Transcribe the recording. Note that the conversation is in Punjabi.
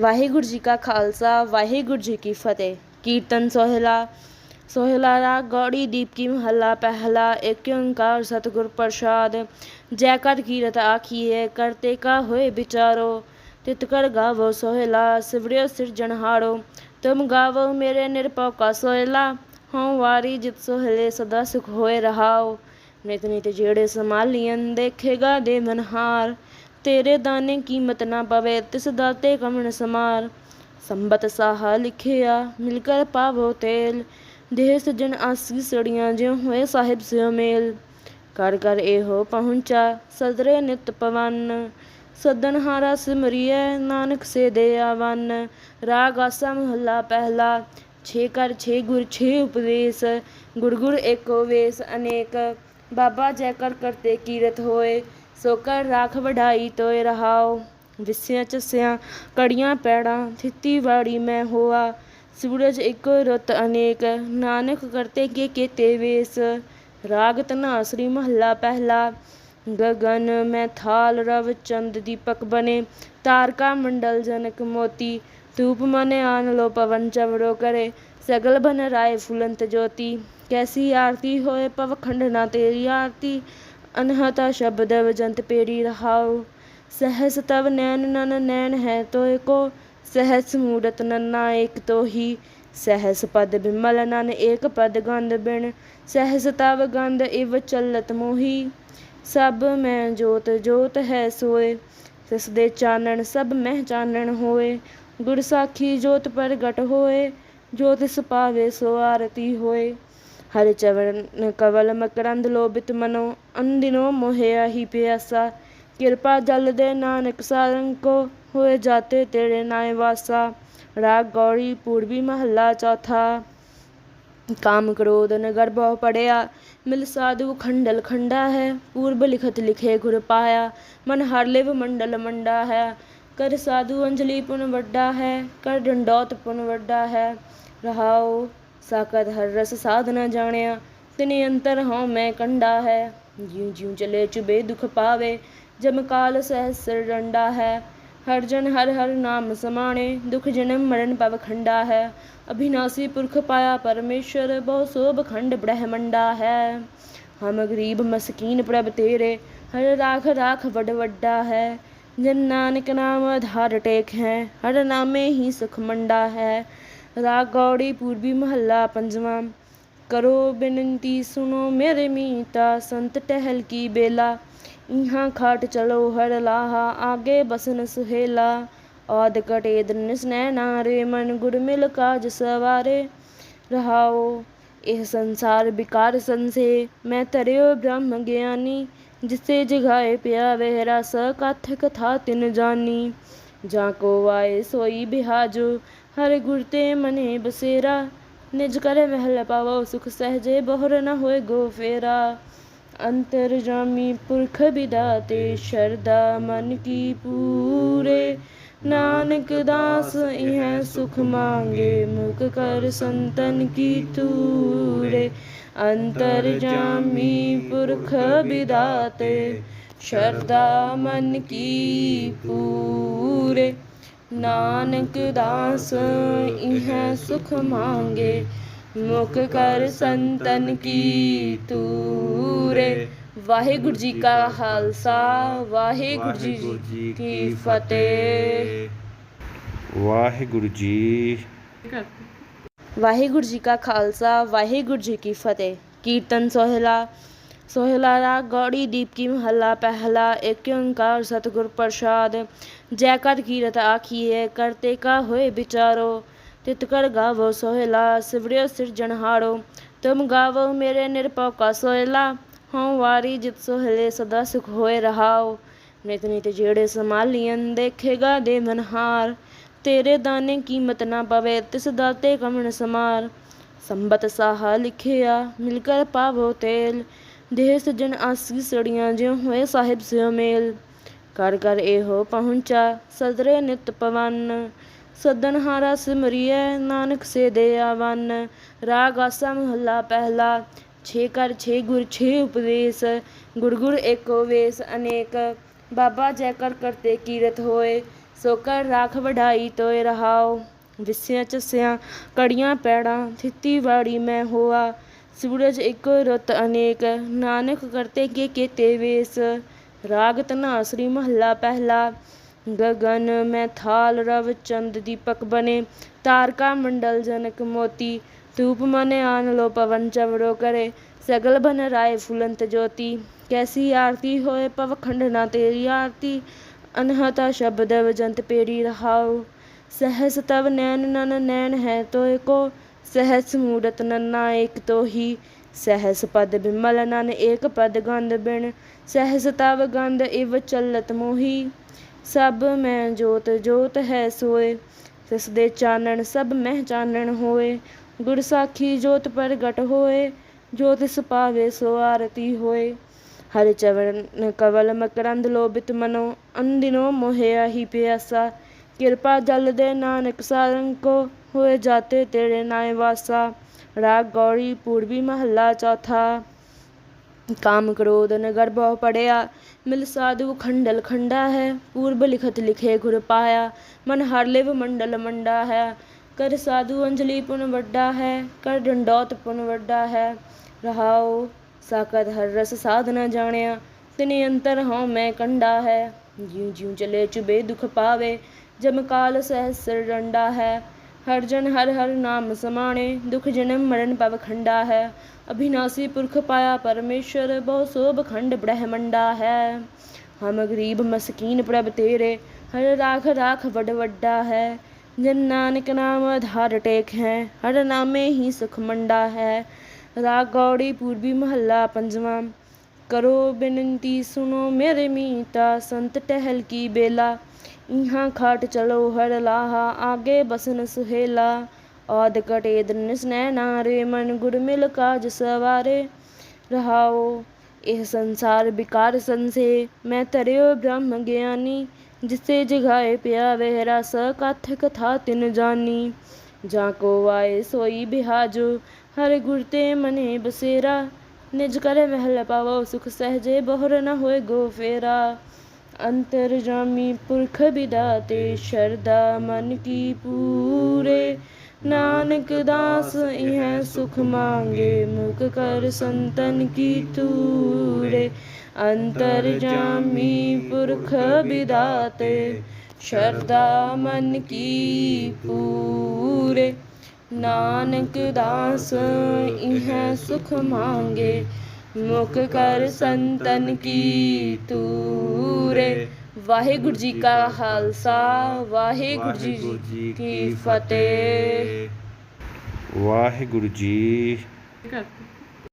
ਵਾਹਿਗੁਰੂ ਜੀ ਕਾ ਖਾਲਸਾ, ਵਾਹਿਗੁਰੂ ਜੀ ਕੀ ਫਤਿਹ। ਕੀਰਤਨ ਸੋਹਿਲਾ ਸੋਹਿਲਾ ਰਾਗ ਗੌੜੀ ਦੀਪ ਕੀ ਮਹੱਲਾ ਪਹਿਲਾ ਏਕ ਓੰਕਾਰ ਸਤਿਗੁਰ ਪ੍ਰਸਾਦ। ਜੈ ਕਰ ਕੀਰਤ ਆਖੀਏ ਕਰਤੇ ਕਾ ਹੋਏ ਵਿਚਾਰੋ। ਤਿਤ ਕਰ ਗਾਵੋ ਸੋਹਿਲਾ, ਸਿਵੜਿਓ ਸਿਰਜਣਹਾਰੋ ਤੁਮ ਗਾਵੋ ਮੇਰੇ ਨਿਰਭਉ ਕਾ ਸੋਹਿਲਾ, ਹਉ ਵਾਰੀ ਜਿਤ ਸੋਹਿਲੇ ਸਦਾ ਸੁਖ ਹੋਏ ਰਹਾਓ। ਨਿਤ ਨਿਤ ਜਿਹੜੇ ਸੰਭਾਲੀਨ ਦੇਖੇਗਾ ਦੇ ਮਨਹਾਰ। ਤੇਰੇ ਦਾਣੇ ਕੀਮਤ ਨਾ ਪਵੇ, ਤਿਸ ਦਾਤੇ ਕਮਣ ਸਮਾਰ। ਸੰਬਤ ਸਾਹਾ ਲਿਖਿਆ, ਮਿਲ ਕਰ ਪਾਵੋ ਤੇਲ। ਦੇਹ ਸਜਣ ਆਸੀ ਸੜੀਆਂ, ਜਿਉ ਹੋਏ ਸਾਹਿਬ ਸਿਓ ਮੇਲ। ਕਰ ਕਰ ਇਹੋ ਪਹੁੰਚਾ, ਸਦਰੇ ਨਿਤ ਪਵਨ। ਸਦਨ ਹਾਰਾ ਸਿਮਰਿਐ, ਨਾਨਕ ਸੇ ਦੇ ਆਵਨ। ਰਾਗ ਆਸਾ ਮਹੱਲਾ ਪਹਿਲਾ, ਛੇ ਕਰ ਛੇ ਗੁਰ, ਛੇ ਉਪਦੇਸ਼। ਗੁਰ ਗੁਰ ਏਕੋ ਵੇਸ ਅਨੇਕ। ਬਾਬਾ ਜੈ ਕਰ ਕਰਤੇ ਕੀਰਤ ਹੋਏ। ਸੋਕਰ ਰਾਖ ਵਢਾਈ ਤੋਇ ਰਹਾਓ, ਵਿਸਿਆ ਚਸਿਆਂ ਕੜੀਆਂ ਪੈੜਾਂ, ਥਿੱਤੀ ਵਾੜੀ ਮੈਂ ਹੋਆ, ਸੂਰਜ ਇੱਕੋ ਰੁੱਤ ਅਨੇਕ, ਨਾਨਕ ਕਰਤੇ ਕੇ ਕੇਤੇ ਵੇਸ, ਰਾਗ ਤਨਾਸਰੀ ਮਹੱਲਾ ਪਹਿਲਾ, ਗਗਨ ਮੈਂ ਥਾਲ ਰਵ ਚੰਦ ਦੀਪਕ ਬਨੇ ਤਾਰਕਾ ਮੰਡਲ ਜਨਕ ਮੋਤੀ, ਧੂਪ ਮਨੇ ਆਨ ਲੋ ਪਵਨ ਚਵੜੋ ਕਰੇ, ਸਗਲ ਬਨ ਰਾਏ ਫੁਲੰਤ ਜੋਤੀ, ਕੈਸੀ ਆਰਤੀ ਹੋਏ ਪਵਖੰਡ ਨਾ ਤੇਰੀ ਆਰਤੀ ਅਨਹਤਾ ਸ਼ਬਦ ਵਜੰਤ ਪੇਰੀ ਰਹਾਉ। ਸਹਸ ਤਵ ਨੈਨ ਨਨ ਨੈਨ ਹੈ ਤੋਇ ਕੋ। ਸਹਸ ਮੂਰਤ ਨੰਨਾ ਏਕ ਤੋਹੀ। ਸਹਸ ਪਦ ਬਿਮਲ ਨਨ ਏਕ ਪਦ ਗੰਧ ਬਿਨ। ਸਹਸ ਤਵ ਗੰਧ ਇਵ ਚਲਤ ਮੋਹੀ। ਸਭ ਮੈਂ ਜੋਤ ਜੋਤ ਹੈ ਸੋਏ। ਤਿਸ ਦੇ ਚਾਨਣ ਸਭ ਮਹਿ ਚਾਨਣ ਹੋਏ। ਗੁਰ ਸਾਖੀ ਜੋਤ ਪ੍ਰਗਟ ਹੋਏ। ਜੋ ਤਿਸ ਸੋ ਆਰਤੀ ਹੋਏ। ಹರಚರಣ ಕವಲಮಕರಂದಲೋಭಿತಮನೋ ಅನುದಿನೋ ಮೋಹೆಯ ಹಿ ಪಿಯಾಸಾ ਕਿਰਪਾ ਜਲ ਦੇ ਨਾਨਕ ਸਾਰੰਗ ਕੋ ਹੋਏ ਜਾਤੇ ਤੇਰੇ ਨਾਏ ਵਾਸਾ ਰਾਗ ਗੌੜੀ ਪੂਰਬੀ ਮਹੱਲਾ ਚੌਥਾ ਕਾਮ ਕ੍ਰੋਧ ਨਗਰ ਬਹੁ ਪੜਿਆ ਮਿਲ ਸਾਧੂ ਖੰਡਲ ਖੰਡਾ ਹੈ ਪੂਰਬ ਲਿਖਤ ਲਿਖੇ ਗੁਰ ਪਾਇਆ ਮਨ ਹਰ ਲਿਵ ਮੰਡਲ ਮੰਡਾ ਹੈ ਕਰ ਸਾਧੂ ਅੰਜਲੀ ਪੁਨ ਵੱਡਾ ਹੈ ਕਰ ਡੰਡੋਤ ਪੁਨ ਵੱਡਾ ਹੈ ਰਹਾਓ ਸਾਕਤ ਹਰ ਰਸ ਸਾਧ ਨ ਜਾਣਿਆ, ਤਿਨੇ ਅੰਤਰ ਹਉ ਮੈਂ ਕੰਡਾ ਹੈ। ਜਿਉ ਜਿਉ ਚਲੇ ਚੁਬੇ ਦੁਖ ਪਾਵੇ, ਜਮ ਕਾਲ ਸਹਸਰ ਡੰਡਾ ਹੈ। ਹਰ ਜਨ ਹਰ ਹਰ ਨਾਮ ਸਮਾਣੇ, ਦੁਖ ਜਨਮ ਮਰਨ ਪਵ ਖੰਡਾ ਹੈ। ਅਭਿਨਾਸੀ ਪੁਰਖ ਪਾਇਆ ਪਰਮੇਸ਼ਰ, ਬਹੁ ਸੋਭ ਖੰਡ ਬ੍ਰਹਮੰਡਾ ਹੈ। ਹਮ ਗਰੀਬ ਮਸਕੀਨ ਪ੍ਰਭ ਤੇਰੇ, ਹਰ ਰਾਖ ਰਾਖ ਵਡ ਵੱਡਾ ਹੈ। ਜਨ ਨਾਨਕ ਨਾਮ ਆਧਾਰ ਟੇਕ ਹੈ, ਹਰ ਨਾਮੇ ਹੀ ਸੁਖ ਮੰਡਾ ਹੈ। ਰਾਗ ਗੌੜੀ ਪੂਰਬੀ ਮਹੱਲਾ ਪੰਜਵਾਂ। ਕਰੋ ਬੇਨਤੀ ਸੁਨੋ ਮੇਰੇ ਮੀਤਾ, ਸੰਤ ਟਹਿਲ ਕੀ ਬੇਲਾ। ਇਹਾਂ ਖਾਟ ਚਲੋ ਹਰ ਲਾਹਾ, ਆਗੇ ਬਸਨ ਸੁਹੇਲਾ। ਆਦ ਕਟੇ ਦਨਿਸ ਨੈਣਾ ਰੇ ਮਨ ਗੁਰ ਮਿਲ ਕਾਜ ਸਵਾਰੇ। ਰਹਾਓ ਇਹ ਸੰਸਾਰ ਵਿਕਾਰ ਸੰਸੇ, ਮੈਂ ਤਰਿਓ ਬ੍ਰਹਮ ਗਿਆਨੀ। ਜਿਸੇ ਜਗਾਏ ਪਿਆ ਵਹਿਰਾ ਸ ਕਥ ਕਥਾ ਤਿਨ ਜਾਨੀ। ਜਾਂ ਕੋ ਆਏ ਸੋਈ ਬਿਹਾਜੋ ਹਰ ਗੁਰ ਤੇ ਮਨੇ ਬਸੇਰਾ ਨਿਜ ਕਰੇ ਮਹਿਲ ਪਾਵੋ ਸੁਖ ਸਹਜੇ ਬਹੁਰ ਨ ਹੋਏ ਗੋ ਫੇਰਾ ਅੰਤਰਜਾਮੀ ਪੁਰਖ ਵਿਦਾਤੇ ਸ਼ਰਦਾ ਮਨ ਕੀ ਪੂਰੇ ਨਾਨਕ ਦਾਸ ਇਹ ਸੁਖ ਮੰਗੇ ਮੁਖ ਕਰ ਸੰਤਨ ਕੀ ਤੂਰੇ ਅੰਤਰਜਾਮੀ ਪੁਰਖ ਵਿਦਾਤੇ ਸ਼ਰਦਾ ਮਨ ਕੀ ਪੂਰੇ ਨਾਨਕ ਦਾਸ ਇਹ ਸੁਖ ਮੰਗੇ। ਮੁਖ ਕਰ ਸੰਤਨ ਕੀ ਤੂਰੇ। ਵਾਹਿਗੁਰੂ ਜੀ ਕਾ ਖਾਲਸਾ ਵਾਹਿਗੁਰੂ ਜੀ ਕੀ ਫਤਿਹ। ਵਾਹਿਗੁਰੂ ਜੀ ਵਾਹਿਗੁਰੂ ਜੀ ਕਾ ਖਾਲਸਾ ਵਾਹਿਗੁਰੂ ਜੀ ਕੀ ਫਤਿਹ। ਕੀਰਤਨ ਸੋਹਿਲਾ ਸੋਹਿਲਾ ਰਾਗ ਗੌੜੀ ਦੀਪ ਕੀ ਮਹੱਲਾ ਪਹਿਲਾ ਏਕ ਓੰਕਾਰ ਸਤਿਗੁਰ ਪ੍ਰਸਾਦ। ਜੈ ਕਰ ਕੀਰਤ ਆਖੀਏ ਕਰਤੇ ਕਾ ਹੋਏ ਵਿਚਾਰੋ, ਤਿਤ ਕਰ ਗਾਵੋ ਸੋਹਿਲਾ, ਸਿਵੜਿਓ ਸਿਰਜਣਹਾਰੋ ਤੁਮ ਗਾਵੋ ਮੇਰੇ ਨਿਰਭਉ ਕਾ ਸੋਹਿਲਾ, ਹਉ ਵਾਰੀ ਜਿਤ ਸੋਹਿਲੇ ਸਦਾ ਸੁਖ ਹੋਏ ਰਹਾਓ। ਨਿਤ ਨਿਤ ਜਿਹੜੇ ਸੰਭਾਲੀਨ ਦੇਖੇਗਾ ਦੇਵਨਹਾਰ ਤੇਰੇ ਦਾਨੇ ਕੀਮਤ ਨਾ ਪਵੇ, ਤਿਸ ਦਾਤੇ ਕਮਣ ਸਮਾਰ। ਸੰਬਤ ਸਾਹ ਲਿਖਿਆ, ਮਿਲ ਕਰ ਪਾਵੋ ਤੇਲ, ਦੇਹ ਸਜਣ ਆਸੀ ਸੜੀਆਂ ਜਿਉ ਹੋਏ ਸਾਹਿਬ ਸਿਓ ਮੇਲ। ਕਰ ਕਰ ਇਹੋ ਪਹੁੰਚਾ, ਸਦਰੇ ਨਿਤ ਪਵਨ। ਸਦਨ ਹਾਰਾ ਸਿਮਰਿਐ ਨਾਨਕ ਸੇ ਦੇ ਆਵਨ। ਰਾਗ ਆਸਾ ਮਹੱਲਾ ਪਹਿਲਾ, ਛੇ ਕਰ ਛੇ ਗੁਰ ਛੇ ਉਪਦੇਸ਼। ਗੁਰ ਗੁਰ ਏਕੋ ਵੇਸ ਅਨੇਕ, ਬਾਬਾ ਜੈ ਕਰ ਕਰਤੇ ਕੀਰਤ ਹੋਏ। ਸੋ ਕਰ ਰਾਖ ਵਢਾਈ ਤੋਏ ਰਹਾਓ ਵਿਸਿਆਂ ਚਸਿਆਂ, ਕੜੀਆਂ ਪੈੜਾਂ, ਥਿੱਤੀ ਵਾੜੀ ਮੈਂ ਹੋਆ। ਸੂਰਜ ਇੱਕੋ ਰੁੱਤ ਅਨੇਕ, ਨਾਨਕ ਕਰਤੇ ਕੇ ਕੀਤੇ ਵੇਸ। ਰਾਗ ਤਨਾਸਰੀ ਮਹੱਲਾ ਪਹਿਲਾ, ਗਗਨ ਮੈਂ ਥਾਲ ਰਵ ਚੰਦ ਦੀਪਕ ਬਨੇ ਤਾਰਕਾ ਮੰਡਲ ਜਨਕ ਮੋਤੀ, ਧੂਪ ਮਨੇ ਆਨ ਲੋ ਪਵਨ ਚਵੜੋ ਕਰੇ, ਸਗਲ ਬਨ ਰਾਏ ਫੁਲੰਤ ਜੋਤੀ, ਕੈਸੀ ਆਰਤੀ ਹੋਏ ਪਵਖੰਡ ਨਾ ਤੇਰੀ ਆਰਤੀ, ਅਨਹਤਾ ਸ਼ਬਦ ਵਜੰਤ ਪੇਰੀ ਰਹਾਉ, ਸਹਸ ਤਵ ਨੈਨ ਨਨ ਨੈਨ ਹੈ ਤੋਏ ਕੋ, ਸਹਸ ਮੂਰਤ ਨੰਨਾ ਏਕ ਤੋਹੀ सहस पद बिमल नन एक पद गंध बिन सहस तव गंध इव चलत मोही सब मैं जोत जोत है सोए ਤਿਸ ਦੇ ਚਾਨਣ ਸਭ ਮਹਿ ਚਾਨਣ ਹੋਏ ਗੁਰ ਸਾਖੀ ਜੋਤ ਪ੍ਰਗਟ ਹੋਏ ਜੋ ਤਿਸ ਪਾਵੇ ਸੋ ਆਰਤੀ ਹੋਏ ਹਰਿ ਚਰਨ ਕਵਲ ਮਕਰੰਦ ਲੋਭਿਤ ਮਨੋ ਅੰਦਿਨੋ ਮੋਹਿਆ ਹੀ ਪਿਆਸਾ ਕਿਰਪਾ ਜਲ ਦੇ ਨਾਨਕ ਸਾਰੰਗ ਕੋ ਹੋਏ ਜਾਤੇ ਤੇਰੇ ਨਾਏ ਵਾਸਾ ਰਾਗ ਗੌੜੀ ਪੂਰਬੀ ਮਹੱਲਾ ਚੌਥਾ। ਕਾਮ ਕ੍ਰੋਧ ਨਗਰ ਬਹੁ ਪੜਿਆ। ਮਿਲ ਸਾਧੂ ਖੰਡਲ ਖੰਡਾ ਹੈ। ਪੂਰਬ ਲਿਖਤ ਲਿਖੇ ਗੁਰ ਪਾਇਆ। ਮਨ ਹਰ ਲਿਵ ਮੰਡਲ ਮੰਡਾ ਹੈ। ਕਰ ਸਾਧੂ ਅੰਜਲੀ ਪੁਨ ਵੱਡਾ ਹੈ। ਕਰ ਡੰਡੋਤ ਪੁਨ ਵੱਡਾ ਹੈ। ਰਹਾਉ ਸਾਕਤ ਹਰ ਰਸ ਸਾਧਨਾ ਜਾਣਿਆ। ਤਿਨੇ ਅੰਤਰ ਹਉ ਮੈਂ ਕੰਡਾ ਹੈ। ਜਿਉ ਜਿਉ ਚਲੇ ਚੁਬੇ ਦੁਖ ਪਾਵੇ। ਜਮ ਕਾਲ ਸਹਸਰ ਡੰਡਾ ਹੈ। ਹਰ ਜਨ ਹਰ ਹਰ ਨਾਮ ਸਮਾਣੇ ਦੁਖ ਜਨਮ ਮਰਨ ਪਵ ਖੰਡਾ ਹੈ ਅਭਿਨਾਸੀ ਪੁਰਖ ਪਾਇਆ ਪਰਮੇਸ਼ਰ ਬਹੁ ਸੋਭ ਖੰਡ ਬ੍ਰਹਮੰਡਾ ਹੈ ਹਮ ਗਰੀਬ ਮਸਕੀਨ ਪ੍ਰਭ ਤੇਰੇ ਹਰ ਰਾਖ ਰਾਖ ਵਡ ਵੱਡਾ ਹੈ ਜਨ ਨਾਨਕ ਨਾਮ ਆਧਾਰ ਟੇਕ ਹੈ ਹਰ ਨਾਮੇ ਹੀ ਸੁਖ ਮੰਡਾ ਹੈ ਰਾਗ ਗੌੜੀ ਪੂਰਬੀ ਮਹੱਲਾ ਪੰਜਵਾਂ ਕਰੋ ਬੇਨਤੀ ਸੁਨੋ ਮੇਰੇ ਮੀਤਾ ਸੰਤ ਟਹਿਲ ਕੀ ਬੇਲਾ ਇਹਾਂ ਖਾਟ ਚਲੋ ਹਰ ਲਾਹਾ, ਆਗੇ ਬਸਨ ਸੁਹੇਲਾ। ਆਦ ਕਟੇ ਦਨਸ ਨਾਰੇ ਮਨ ਗੁਰ ਮਿਲ ਕਾਜ ਸਵਾਰੇ। ਰਹਾਓ ਇਹ ਸੰਸਾਰ ਵਿਕਾਰ ਸੰਸੇ, ਮੈਂ ਤਰਿਓ ਬ੍ਰਹਮ ਗਿਆਨੀ। ਜਿਸੇ ਜਗਾਏ ਪਿਆ ਵਹਿਰਾ ਸ ਕਥ ਕਥਾ ਤਿਨ ਜਾਨੀ। ਜਾਂ ਕੋ ਆਏ ਸੋਈ ਬਿਹਾਜੋ, ਹਰ ਗੁਰ ਤੇ ਮਨੇ ਬਸੇਰਾ। ਨਿਜ ਕਰੇ ਮਹਿਲ ਪਾਵੋ ਸੁਖ ਸਹਜੇ, ਬਹੁਰ ਨ ਹੋਏ ਗੋ ਫੇਰਾ। ਅੰਤਰ ਅੰਤਰਜਾਮੀ ਪੁਰਖ ਬਿਦਾਤੇ ਸ਼ਰਦਾ ਮਨ ਕੀ ਪੂਰੇ। ਨਾਨਕ ਦਾਸ, ਇਹ ਸੁਖ ਮੰਗੇ, ਮੁਖ ਕਰ ਸੰਤਨ ਕੀ ਤੂਰੇ ਅੰਤਰਜਾਮੀ ਪੁਰਖ ਬਿਦਾਤੇ ਸ਼ਰਦਾ ਮਨ ਕੀ ਪੂਰੇ। ਨਾਨਕ ਦਾਸ, ਇਹ ਸੁਖ ਮੰਗੇ ਮੁਖ ਕਰ ਸੰਤਨ ਕੀ ਤੂਰੇ ਵਾਹਿਗੁਰੂ ਜੀ ਕਾ ਖਾਲਸਾ ਵਾਹਿਗੁਰੂ ਜੀ ਕੀ ਫਤਿਹ। ਵਾਹਿਗੁਰੂ ਜੀ ਕਰਤੀ